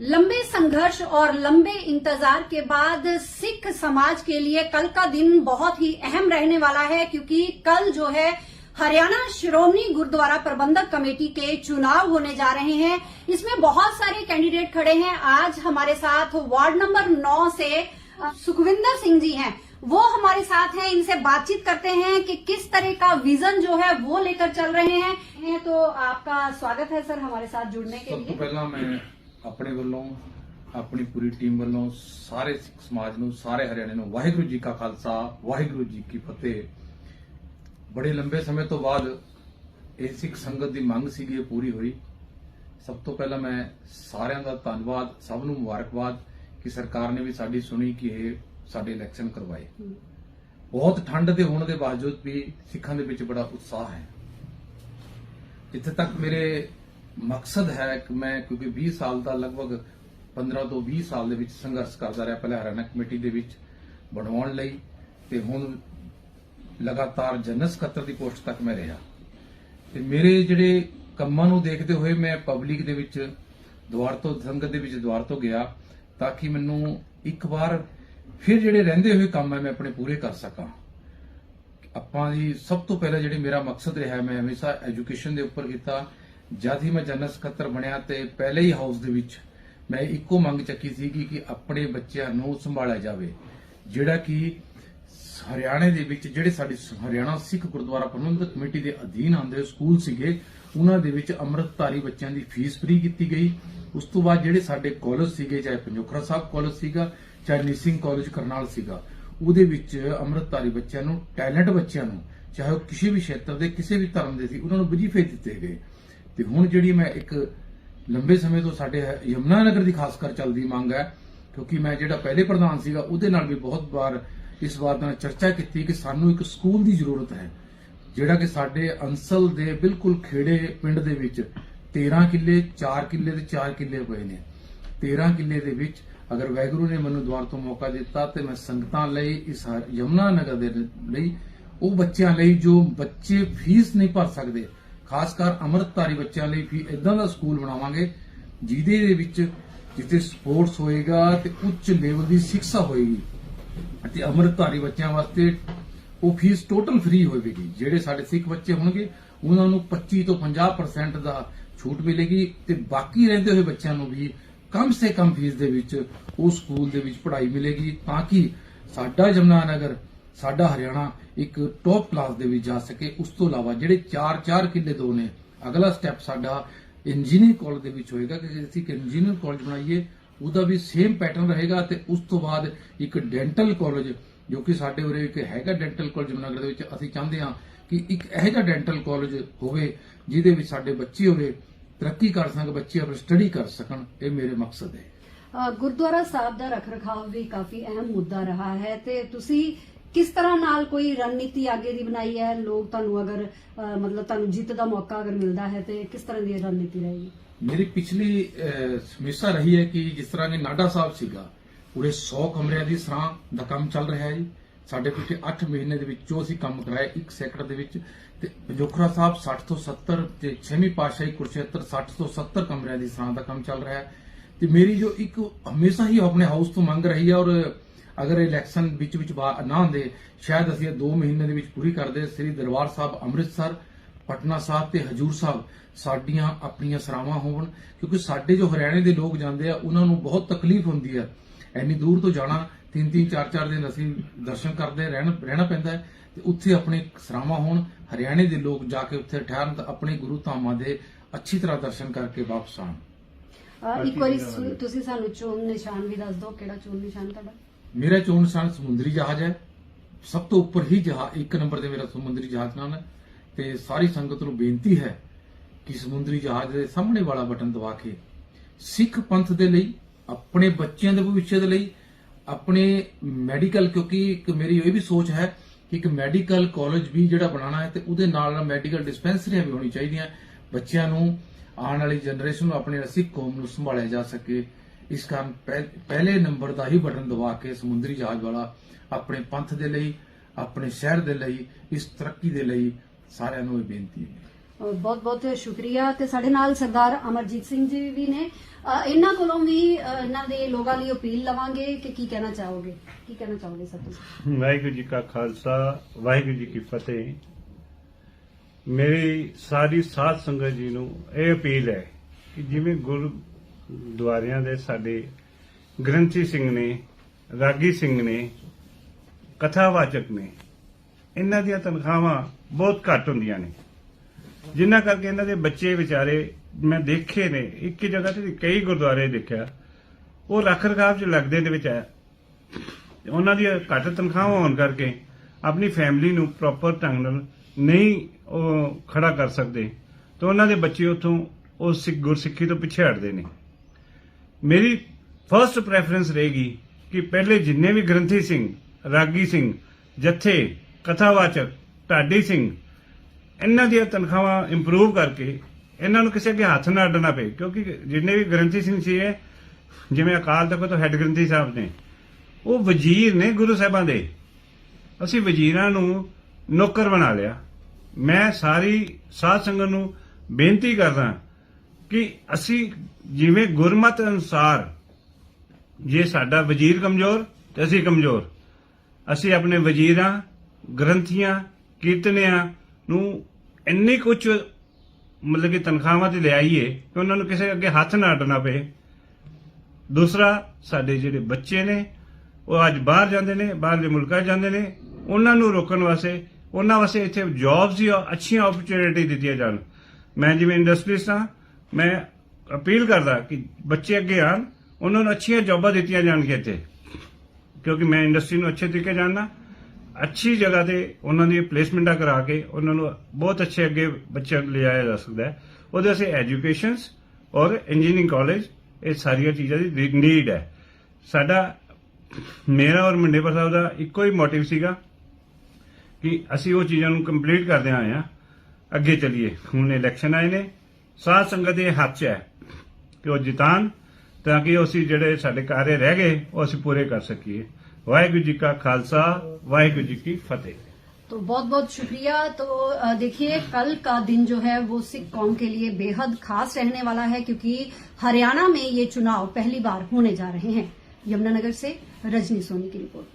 लंबे संघर्ष और लंबे इंतज़ार के बाद सिख समाज के लिए कल का दिन बहुत ही अहम रहने वाला है, क्योंकि कल जो है हरियाणा श्रोमणी गुरुद्वारा प्रबंधक कमेटी के चुनाव होने जा रहे हैं। इसमें बहुत सारे कैंडिडेट खड़े हैं। आज हमारे साथ वार्ड नंबर नौ से सुखविंदर सिंह जी हैं। वो हमारे साथ हैं। इनसे बातचीत करते हैं कि किस तरह का विजन जो है वो लेकर चल रहे हैं। तो आपका स्वागत है सर हमारे साथ जुड़ने के लिए। पहला मैं ਆਪਣੇ ਵੱਲੋਂ ਆਪਣੀ ਪੂਰੀ ਟੀਮ ਵੱਲੋਂ ਸਾਰੇ ਸਿੱਖ ਸਮਾਜ ਨੂੰ ਸਾਰੇ ਹਰਿਆਣੇ ਨੂੰ ਵਾਹਿਗੁਰੂ ਜੀ ਕਾ ਖਾਲਸਾ ਵਾਹਿਗੁਰੂ ਜੀ ਕੀ ਫਤਿਹ। ਬੜੇ ਲੰਬੇ ਸਮੇਂ ਤੋਂ ਬਾਅਦ ਇਹ ਸਿੱਖ ਸੰਗਤ ਦੀ ਮੰਗ ਸੀਗੀ ਇਹ ਪੂਰੀ ਹੋਈ। ਸਭ ਤੋਂ ਪਹਿਲਾਂ ਮੈਂ ਸਾਰਿਆਂ ਦਾ ਧੰਨਵਾਦ ਸਭ ਨੂੰ ਮੁਬਾਰਕਬਾਦ ਕਿ ਸਰਕਾਰ ਨੇ ਵੀ ਸਾਡੀ ਸੁਣੀ ਕਿ ਇਹ ਸਾਡੇ ਇਲੈਕਸ਼ਨ ਕਰਵਾਏ। ਬਹੁਤ ਠੰਡ ਦੇ ਹੋਣ ਦੇ ਬਾਵਜੂਦ ਵੀ ਸਿੱਖਾਂ ਦੇ ਵਿੱਚ ਬੜਾ ਉਤਸ਼ਾਹ ਹੈ। ਜਿੱਥੇ ਤੱਕ ਮੇਰੇ ਮਕਸਦ ਹੈ ਕਿ ਮੈਂ ਕਿਉਂਕਿ 20 ਸਾਲ ਦਾ ਲਗਭਗ 15 ਤੋਂ 20 ਸਾਲ ਦੇ ਵਿੱਚ ਸੰਘਰਸ਼ ਕਰਦਾ ਰਿਹਾ ਪਹਿਲਾਂ ਹਰਿਆਣਾ ਕਮੇਟੀ ਦੇ ਵਿੱਚ ਬਣਵਾਉਣ ਲਈ ਤੇ ਹੁਣ ਲਗਾਤਾਰ ਜਨਰਲ ਸਕੱਤਰ ਦੀ ਪੋਸਟ ਤੱਕ ਮੈਂ ਰਿਹਾ। ਤੇ ਮੇਰੇ ਜਿਹੜੇ ਕੰਮਾਂ ਨੂੰ ਦੇਖਦੇ ਹੋਏ ਮੈਂ ਪਬਲਿਕ ਦੇ ਵਿੱਚ ਦੁਆਰ ਤੋਂ, ਸੰਗਤ ਦੇ ਵਿੱਚ ਦੁਆਰ ਤੋਂ ਗਿਆ ਤਾਂ ਕਿ ਮੈਨੂੰ ਇੱਕ ਵਾਰ ਫਿਰ ਜਿਹੜੇ ਰਹਿੰਦੇ ਹੋਏ ਕੰਮ ਹੈ ਮੈਂ ਆਪਣੇ ਪੂਰੇ ਕਰ ਸਕਾਂ। ਆਪਾਂ ਜੀ ਸਭ ਤੋਂ ਪਹਿਲਾਂ ਜਿਹੜੀ ਮੇਰਾ ਮਕਸਦ ਰਿਹਾ, ਮੈਂ ਹਮੇਸ਼ਾ ਐਜੂਕੇਸ਼ਨ ਦੇ ਉੱਪਰ ਕੀਤਾ। ਜਦ ਹੀ ਮੈਂ ਜਨਰਲ ਸਕੱਤਰ ਬਣਿਆ ਤੇ ਪਹਿਲੇ ਹੀ ਹਾਊਸ ਦੇ ਵਿੱਚ ਮੈਂ ਇੱਕੋ ਮੰਗ ਚੱਕੀ ਸੀਗੀ ਕਿ ਆਪਣੇ ਬੱਚਿਆਂ ਨੂੰ ਸੰਭਾਲਿਆ ਜਾਵੇ, ਜਿਹੜਾ ਕਿ ਹਰਿਆਣੇ ਦੇ ਵਿੱਚ ਜਿਹੜੇ ਸਾਡੇ ਹਰਿਆਣਾ ਸਿੱਖ ਗੁਰਦੁਆਰਾ ਪ੍ਰਬੰਧਕ ਕਮੇਟੀ ਦੇ ਅਧੀਨ ਆਉਂਦੇ ਸਕੂਲ ਸੀਗੇ, ਉਹਨਾਂ ਦੇ ਵਿੱਚ ਅੰਮ੍ਰਿਤਧਾਰੀ ਬੱਚਿਆਂ ਦੀ ਫੀਸ ਫ੍ਰੀ ਕੀਤੀ ਗਈ। ਉਸ ਤੋਂ ਬਾਅਦ ਜਿਹੜੇ ਸਾਡੇ ਕਾਲਜ ਸੀਗੇ, ਚਾਹੇ ਪੰਜੋਖਰਾ ਸਾਹਿਬ ਕਾਲਜ ਸੀਗਾ, ਚਾਹੇ ਨਿਸਿੰਗ ਕਾਲਜ ਕਰਨਾਲ ਸੀਗਾ, ਉਹਦੇ ਵਿੱਚ ਅੰਮ੍ਰਿਤਧਾਰੀ ਬੱਚਿਆਂ ਨੂੰ, ਟੈਲੈਂਟ ਬੱਚਿਆਂ ਨੂੰ, ਚਾਹੇ ਉਹ ਕਿਸੇ ਵੀ ਖੇਤਰ ਦੇ, ਕਿਸੇ ਵੀ ਧਰਮ ਦੇ ਸੀ, ਉਹਨਾਂ ਨੂੰ ਵਜ਼ੀਫੇ ਦਿੱਤੇ ਗਏ। ਤੇ ਹੁਣ ਜਿਹੜੀ ਮੈਂ ਇੱਕ ਲੰਬੇ ਸਮੇਂ ਤੋਂ ਸਾਡੇ ਯਮਨਾ ਨਗਰ ਦੀ ਖਾਸ ਕਰ ਚੱਲਦੀ ਮੰਗ ਹੈ, ਕਿਉਂਕਿ ਮੈਂ ਜਿਹੜਾ ਪਹਿਲੇ ਪ੍ਰਧਾਨ ਸੀਗਾ, ਉਹਦੇ ਨਾਲ ਵੀ ਬਹੁਤ ਵਾਰ ਇਸ ਬਾਤ ਨਾਲ ਚਰਚਾ ਕੀਤੀ ਕਿ ਸਾਨੂੰ ਇੱਕ ਸਕੂਲ ਦੀ ਜ਼ਰੂਰਤ ਹੈ, ਜਿਹੜਾ ਕਿ ਸਾਡੇ ਅੰਸਲ ਦੇ ਬਿਲਕੁਲ ਖੇੜੇ ਪਿੰਡ ਦੇ ਵਿੱਚ 13 ਕਿੱਲੇ 4 ਕਿੱਲੇ ਤੇ 4 ਕਿੱਲੇ ਪਏ ਨੇ। 13 ਕਿੱਲੇ ਦੇ ਵਿੱਚ ਅਗਰ ਵੈਗਰੂ ਨੇ ਮੈਨੂੰ ਦੁਆਰ ਤੋਂ ਮੌਕਾ ਦਿੱਤਾ ਤੇ ਮੈਂ ਸੰਗਤਾਂ ਲਈ ਇਸ ਹਰ- ਨਗਰ ਦੇ ਲਈ, ਉਹ ਬੱਚਿਆਂ ਲਈ ਜੋ ਬੱਚੇ ਫੀਸ ਨਹੀਂ ਭਰ ਸਕਦੇ ਖਾਸ ਕਰ ਅੰਮ੍ਰਿਤਧਾਰੀ ਬੱਚਿਆਂ ਲਈ ਵੀ ਇਦਾਂ ਦਾ ਸਕੂਲ ਬਣਾਵਾਂਗੇ, ਜਿਹਦੇ ਦੇ ਵਿੱਚ ਜਿੱਥੇ ਸਪੋਰਟਸ ਹੋਏਗਾ ਤੇ ਉੱਚ ਲੈਵਲ ਦੀ ਸਿੱਖਿਆ ਹੋਏਗੀ। ਅਤੇ ਅੰਮ੍ਰਿਤਧਾਰੀ ਬੱਚਿਆਂ ਵਾਸਤੇ ਉਹ ਫੀਸ ਟੋਟਲ ਫ੍ਰੀ ਹੋਵੇਗੀ। ਜਿਹੜੇ ਸਾਡੇ ਸਿੱਖ ਬੱਚੇ ਹੋਣਗੇ, ਉਹਨਾਂ ਨੂੰ 25 ਤੋਂ 50% ਦਾ ਛੂਟ ਮਿਲੇਗੀ ਤੇ ਬਾਕੀ ਰਹਿੰਦੇ ਹੋਏ ਬੱਚਿਆਂ ਨੂੰ ਵੀ ਕਮ ਸੇ ਕਮ ਫੀਸ ਦੇ ਵਿੱਚ ਉਹ ਸਕੂਲ ਦੇ ਵਿੱਚ ਪੜ੍ਹਾਈ ਮਿਲੇਗੀ, ਤਾਂ ਕਿ ਸਾਡਾ ਜਮਨਾ ਨਗਰ ਸਾਡਾ ਹਰਿਆਣਾ ਇੱਕ ਟੌਪ ਕਲਾਸ ਦੇ ਵਿੱਚ ਜਾ ਸਕੇ। ਉਸ ਤੋਂ ਇਲਾਵਾ ਜਿਹੜੇ 4-4 ਕਿੱਲੇ ਦੋ ਨੇ, ਅਗਲਾ ਸਟੈਪ ਸਾਡਾ ਇੰਜੀਨੀਅਰ ਕਾਲਜ ਦੇ ਵਿੱਚ ਹੋਏਗਾ ਕਿ ਅਸੀਂ ਇੱਕ ਇੰਜੀਨੀਅਰਿੰਗ ਕਾਲਜ ਬਣਾਈਏ, ਉਹਦਾ ਵੀ ਸੇਮ ਪੈਟਰਨ ਰਹੇਗਾ ਤੇ ਉਸ ਤੋਂ ਬਾਅਦ ਇੱਕ ਡੈਂਟਲ ਕਾਲਜ ਜੋ ਕਿ ਸਾਡੇ ਉਰੇ ਇੱਕ ਹੈਗਾ ਡੈਂਟਲ ਕਾਲਜ ਜਮਨਗਰ ਦੇ ਵਿੱਚ, ਅਸੀਂ ਚਾਹੁੰਦੇ ਹਾਂ ਕਿ ਇੱਕ ਇਹੋ ਜਿਹਾ ਡੈਂਟਲ ਕਾਲਜ ਹੋਵੇ, ਜਿਹਦੇ ਵਿੱਚ ਸਾਡੇ ਬੱਚੇ ਹੋਵੇ ਤਰੱਕੀ ਕਰ ਸਕਣ, ਬੱਚੇ ਆਪਣੀ ਸਟੱਡੀ ਕਰ ਸਕਣ, ਇਹ ਮੇਰੇ ਮਕਸਦ ਹੈ। ਗੁਰਦੁਆਰਾ ਸਾਹਿਬ ਦਾ ਰਖਰਖਾਵ ਵੀ ਕਾਫੀ ਅਹਿਮ ਮੁੱਦਾ ਰਿਹਾ ਹੈ ਤੇ ਤੁਸੀਂ ਕਿਸ ਤਰ੍ਹਾਂ ਨਾਲ ਕੋਈ ਰਣਨੀਤੀ ਅੱਗੇ ਦੀ ਬਣਾਈ ਹੈ? ਲੋਕ ਤੁਹਾਨੂੰ ਅਗਰ ਅ, ਮਤਲਬ ਤੁਹਾਨੂੰ ਜਿੱਤ ਦਾ ਮੌਕਾ ਅਗਰ ਮਿਲਦਾ ਹੈ ਤੇ ਕਿਸ ਤਰ੍ਹਾਂ ਦੀ ਰਣਨੀਤੀ ਰਹੇਗੀ? ਮੇਰੀ ਪਿਛਲੀ ਅਹ, ਹਮੇਸ਼ਾ ਰਹੀ ਹੈ ਕਿ ਜਿਸ ਤਰ੍ਹਾਂ ਕਿ ਨਾਡਾ ਸਾਹਿਬ ਸੀਗਾ ਪੂਰੇ 100 ਕਮਰਿਆਂ ਦੀ ਸਰਾਂ ਦਾ ਕੰਮ ਚੱਲ ਰਿਹਾ ਹੈ ਜੀ। ਸਾਡੇ ਪਿਛਲੇ 8 ਮਹੀਨੇ ਦੇ ਵਿੱਚੋਂ ਅਸੀਂ ਕੰਮ ਕਰਾਇਆ ਇੱਕ ਸੈਕਟਰ ਦੇ ਵਿੱਚ ਤੇ ਪੰਜੋਖਰਾ ਸਾਹਿਬ 60 ਤੋਂ 70 ਤੇ 6ਵੀਂ ਪਾਤਸ਼ਾਹੀ ਕੁਰਸ਼ੇਤਰ 60 ਤੋਂ 70 ਕਮਰਿਆਂ ਦੀ ਸਰਾਂ ਦਾ ਕੰਮ ਚੱਲ ਰਿਹਾ ਹੈ। ਤੇ ਮੇਰੀ ਜੋ ਇੱਕ ਹਮੇਸ਼ਾ ਹੀ ਆਪਣੇ ਹਾਊਸ ਤੋਂ ਮੰਗ ਰਹੀ ਹੈ ਔਰ ਅਗਰ ਇਲੈਕਸ਼ਨ ਵਿੱਚ ਵਿੱਚ ਬਾ- ਨਾ ਹੁੰਦੇ ਸ਼ਾਇਦ ਅਸੀਂ ਇਹ 2 ਮਹੀਨੇ ਦੇ ਵਿੱਚ ਪੂਰੀ ਕਰਦੇ। ਸ੍ਰੀ ਦਰਬਾਰ ਸਾਹਿਬ ਅੰਮ੍ਰਿਤਸਰ ਪਟਨਾ ਸਾਹਿਬ ਤੇ ਹਜੂਰ ਸਾਹਿਬ ਸਾਡੀਆਂ ਆਪਣੀਆਂ ਸਰਾਵਾਂ ਹੋਣ ਕਿਉਂਕਿ ਸਾਡੇ ਜੋ ਹਰਿਆਣੇ ਦੇ ਲੋਕ ਜਾਂਦੇ ਆ ਉਹਨਾਂ ਨੂੰ ਬਹੁਤ ਤਕਲੀਫ ਹੁੰਦੀ ਹੈ ਇੰਨੀ ਦੂਰ ਤੋਂ ਜਾਣਾ ਤਿੰਨ ਤਿੰਨ ਚਾਰ ਚਾਰ ਦਿਨ ਅਸੀਂ ਦਰਸ਼ਨ ਕਰਦੇ ਰਹਿਣ ਰਹਿਣਾ ਪੈਂਦਾ ਹੈ। ਤੇ ਉੱਥੇ ਆਪਣੇ ਸਰਾਵਾਂ ਹੋਣ ਹਰਿਆਣੇ ਦੇ ਲੋਕ ਜਾ ਕੇ ਉੱਥੇ ਠਹਿਰਨ ਤਾਂ ਆਪਣੇ ਗੁਰੂ ਧਾਮਾਂ ਦੇ ਅੱਛੀ ਤਰ੍ਹਾਂ ਦਰਸ਼ਨ ਕਰਕੇ ਵਾਪਸ ਆਉਣ। ਅ, ਇੱਕ ਵਾਰੀ ਤੁਸੀਂ ਸਾਨੂੰ ਚੋਣ ਨਿਸ਼ਾਨ ਵੀ ਦੱਸ ਦਿਓ ਕਿਹੜਾ ਚੋਣ ਨਿਸ਼ਾਨ ਤੁਹਾਡਾ? ਮੇਰਾ ਚੋਣ ਨਿਸ਼ਾਨ ਸਮੁੰਦਰੀ ਜਹਾਜ਼ ਹੈ। ਸਭ ਤੋਂ ਉੱਪਰ ਹੀ ਜਹਾਜ਼ ਇੱਕ ਨੰਬਰ ਤੇ ਮੇਰਾ ਸਮੁੰਦਰੀ ਜਹਾਜ਼ ਨਾਮ ਹੈ। ਤੇ ਸਾਰੀ ਸੰਗਤ ਨੂੰ ਬੇਨਤੀ ਹੈ ਕਿ ਸਮੁੰਦਰੀ ਜਹਾਜ਼ ਦੇ ਸਾਹਮਣੇ ਵਾਲਾ ਬਟਨ ਦਬਾ ਕੇ ਸਿੱਖ ਪੰਥ ਦੇ ਲਈ, ਆਪਣੇ ਬੱਚਿਆਂ ਦੇ ਭਵਿੱਖ ਦੇ ਲਈ, ਆਪਣੇ ਮੈਡੀਕਲ, ਕਿਉਂਕਿ ਇੱਕ ਮੇਰੀ ਇਹ ਵੀ ਸੋਚ ਹੈ ਕਿ ਇੱਕ ਮੈਡੀਕਲ ਕਾਲਜ ਵੀ ਜਿਹੜਾ ਬਣਾਉਣਾ ਹੈ ਤੇ ਉਹਦੇ ਨਾਲ ਨਾਲ ਮੈਡੀਕਲ ਡਿਸਪੈਂਸਰੀਆਂ ਵੀ ਹੋਣੀ ਚਾਹੀਦੀਆਂ। ਬੱਚਿਆਂ ਨੂੰ ਆਉਣ ਵਾਲੀ ਜਨਰੇਸ਼ਨ ਨੂੰ, ਆਪਣੇ ਸਿੱਖ ਕੌਮ ਨੂੰ ਸੰਭਾਲਿਆ ਜਾ ਸਕੇ। ਇਸ ਕਾਰਨ ਪਹਿ- ਪਹਿਲੇ ਨੰਬਰ ਦਾ ਹੀ ਬਟਨ ਦਬਾ ਕੇ ਸਮੁੰਦਰੀ ਜਹਾਜ਼ ਵਾਲਾ ਆਪਣੇ ਪੰਥ ਦੇ ਲਈ ਆਪਣੇ ਸ਼ਹਿਰ ਦੇ ਲਈ ਇਸ ਤਰੱਕੀ ਦੇ ਲਈ ਸਾਰਿਆਂ ਨੂੰ ਇਹ ਬੇਨਤੀ ਹੈ। ਬਹੁਤ ਬਹੁਤ ਸ਼ੁਕਰੀਆ ਤੇ ਸਾਡੇ ਨਾਲ ਸਰਦਾਰ ਅਮਰਜੀਤ ਸਿੰਘ ਜੀ ਵੀ ਨੇ। ਇਹਨਾਂ ਕੋਲੋਂ ਵੀ ਇਹਨਾਂ ਦੇ ਲੋਕਾਂ ਲਈ ਅਪੀਲ ਲਵਾਂਗੇ ਕਿ ਕੀ ਕਹਿਣਾ ਚਾਹੋਗੇ? ਕੀ ਕਹਿਣਾ ਚਾਹੋਗੇ ਸਰ ਤੁਸੀਂ? ਵਾਹਿਗੁਰੂ ਜੀ ਕਾ ਖਾਲਸਾ ਵਾਹਿਗੁਰੂ ਜੀ ਕੀ ਫਤਿਹ। ਮੇਰੀ ਸਾਰੀ ਸਾਧ ਸੰਗਤ ਜੀ ਨੂੰ ਇਹ ਅਪੀਲ ਹੈ ਕਿ ਜਿਵੇਂ ਗੁਰਦੁਆਰਿਆਂ ਦੇ ਸਾਡੇ ਗ੍ਰੰਥੀ ਸਿੰਘ ਨੇ, ਰਾਗੀ ਸਿੰਘ ਨੇ, ਕਥਾਵਾਚਕ ਨੇ, ਇਹਨਾਂ ਦੀਆਂ ਤਨਖਾਹਾਂ ਬਹੁਤ ਘੱਟ ਹੁੰਦੀਆਂ ਨੇ। ਜਿਨ੍ਹਾਂ ਕਰਕੇ ਇਹਨਾਂ ਦੇ ਬੱਚੇ ਵਿਚਾਰੇ ਮੈਂ ਦੇਖੇ ਨੇ, ਇੱਕ ਜਗ੍ਹਾ ਤੇ ਕਈ ਗੁਰਦੁਆਰੇ ਦੇਖਿਆ। ਉਹ ਲੱਖ ਰਕਾਬ ਚ ਲੱਗਦੇ ਦੇ ਵਿੱਚ ਹੈ। ਉਹਨਾਂ ਦੀ ਘੱਟ ਤਨਖਾਹਾਂ ਹੋਣ ਕਰਕੇ ਆਪਣੀ ਫੈਮਿਲੀ ਨੂੰ ਪ੍ਰੋਪਰ ਢੰਗ ਨਾਲ ਨਹੀਂ ਉਹ ਖੜਾ ਕਰ ਸਕਦੇ। ਤਾਂ ਉਹਨਾਂ ਦੇ ਬੱਚੇ ਉਥੋਂ ਉਹ ਸਿੱਖ ਗੁਰਸਿੱਖੀ ਤੋਂ ਪਿੱਛੇ ਹਟਦੇ ਨੇ। ਮੇਰੀ ਫਰਸਟ ਪ੍ਰੈਫਰੈਂਸ ਰਹੇਗੀ ਕਿ ਪਹਿਲੇ ਜਿੰਨੇ ਵੀ ਗ੍ਰੰਥੀ ਸਿੰਘ, ਰਾਗੀ ਸਿੰਘ, ਜਥੇ, ਕਥਾਵਾਚਕ, ਢਾਡੀ ਸਿੰਘ, ਇਹਨਾਂ ਦੀਆਂ ਤਨਖਾਹਾਂ ਇੰਪਰੂਵ ਕਰਕੇ ਇਹਨਾਂ ਨੂੰ ਕਿਸੇ ਅੱਗੇ ਹੱਥ ਨਾ ਅੱਡਣਾ ਪਏ, ਕਿਉਂਕਿ ਜਿੰਨੇ ਵੀ ਗ੍ਰੰਥੀ ਸਿੰਘ ਸੀ ਜਿਵੇਂ ਅਕਾਲ ਤਖਤ ਤੋਂ ਹੈੱਡ ਗ੍ਰੰਥੀ ਸਾਹਿਬ ਨੇ, ਉਹ ਵਜ਼ੀਰ ਨੇ ਗੁਰੂ ਸਾਹਿਬਾਂ ਦੇ। ਅਸੀਂ ਵਜ਼ੀਰਾਂ ਨੂੰ ਨੌਕਰ ਬਣਾ ਲਿਆ। ਮੈਂ ਸਾਰੀ ਸਾਧ ਸੰਗਤ ਨੂੰ ਬੇਨਤੀ ਕਰਦਾ ਕਿ ਅਸੀਂ ਜਿਵੇਂ ਗੁਰਮਤ ਅਨੁਸਾਰ ਜੇ ਸਾਡਾ ਵਜ਼ੀਰ ਕਮਜ਼ੋਰ ਤੇ ਅਸੀਂ ਕਮਜ਼ੋਰ। ਅਸੀਂ ਆਪਣੇ ਵਜ਼ੀਰਾਂ, ਗ੍ਰੰਥੀਆਂ, ਕੀਰਤਨੀਆਂ ਨੂੰ ਇੰਨੇ ਕੁਝ ਮਤਲਬ ਕਿ ਤਨਖਾਹਾਂ ਤੇ ਲਿਆਈਏ ਕਿ ਉਹਨਾਂ ਨੂੰ ਕਿਸੇ ਅੱਗੇ ਹੱਥ ਨਾ ਅੱਡਣਾ ਪਏ। ਦੂਸਰਾ, ਸਾਡੇ ਜਿਹੜੇ ਬੱਚੇ ਨੇ, ਉਹ ਅੱਜ ਬਾਹਰ ਜਾਂਦੇ ਨੇ ਬਾਹਰਲੇ ਮੁਲਕਾਂ 'ਚ ਜਾਂਦੇ ਨੇ, ਉਹਨਾਂ ਨੂੰ ਰੋਕਣ ਵਾਸਤੇ, ਉਹਨਾਂ ਵਾਸਤੇ ਇੱਥੇ ਜੌਬਸ ਦੀ ਅੱਛੀਆਂ ਓਪਰਚੁਨਿਟੀ ਦਿੱਤੀਆਂ ਜਾਣ। ਮੈਂ ਜਿਵੇਂ ਇੰਡਸਟਰੀਸਟ ਹਾਂ ਮੈਂ ਅਪੀਲ ਕਰਦਾ ਕਿ ਬੱਚੇ ਅੱਗੇ ਆਣ। ਉਹਨਾਂ ਨੂੰ ਅੱਛੀਆਂ ਜੌਬਾਂ ਦਿੱਤੀਆਂ ਜਾਣਗੀਆਂ ਇੱਥੇ ਕਿਉਂਕਿ ਮੈਂ ਇੰਡਸਟਰੀ ਨੂੰ ਅੱਛੇ ਤਰੀਕੇ ਜਾਣਦਾ। ਅੱਛੀ ਜਗ੍ਹਾ ਤੇ ਉਹਨਾਂ ਦੀ ਪਲੇਸਮੈਂਟਾਂ ਕਰਾ ਕੇ ਉਹਨਾਂ ਨੂੰ ਬਹੁਤ ਅੱਛੇ ਅੱਗੇ ਬੱਚਿਆਂ ਨੂੰ ਲਿਆਇਆ ਜਾ ਸਕਦਾ ਹੈ। ਉਹਦੇ ਵਾਸਤੇ ਐਜੂਕੇਸ਼ਨਸ ਔਰ ਇੰਜੀਨੀਅਰਿੰਗ ਕਾਲਜ ਇਹ ਸਾਰੀਆਂ ਚੀਜ਼ਾਂ ਦੀ ਨੀਡ ਹੈ। ਸਾਡਾ, ਮੇਰਾ ਔਰ ਮੰਡੇਪਰ ਸਾਹਿਬ ਦਾ ਇੱਕੋ ਹੀ ਮੋਟਿਵ ਸੀਗਾ ਕਿ ਅਸੀਂ ਉਹ ਚੀਜ਼ਾਂ ਨੂੰ ਕੰਪਲੀਟ ਕਰਦੇ ਆਏ ਆ ਅੱਗੇ ਚੱਲੀਏ। ਹੁਣ ਇਲੈਕਸ਼ਨ ਆਏ ਨੇ। ਸਾਧ ਸੰਗਤ ਦੇ ਹੱਥ 'ਚ ਹੈ ਕਿ ਉਹ ਜਿਤਾਨ ਤਾਂ ਕਿ ਅਸੀਂ ਜਿਹੜੇ ਸਾਡੇ ਕਾਰਜ ਰਹਿ ਗਏ ਉਹ ਅਸੀਂ ਪੂਰੇ ਕਰ ਸਕੀਏ ਵਾਹਿਗੁਰੂ ਜੀ ਕਾ ਖਾਲਸਾ ਵਾਹਿਗੁਰੂ ਜੀ ਕੀ ਫਤਿਹ तो बहुत बहुत शुक्रिया तो अ, देखिए कल का दिन जो है वो सिख कौम के लिए बेहद खास रहने वाला है क्योंकि हरियाणा में ये चुनाव पहली बार होने जा रहे हैं यमुनानगर से रजनी सोनी की रिपोर्ट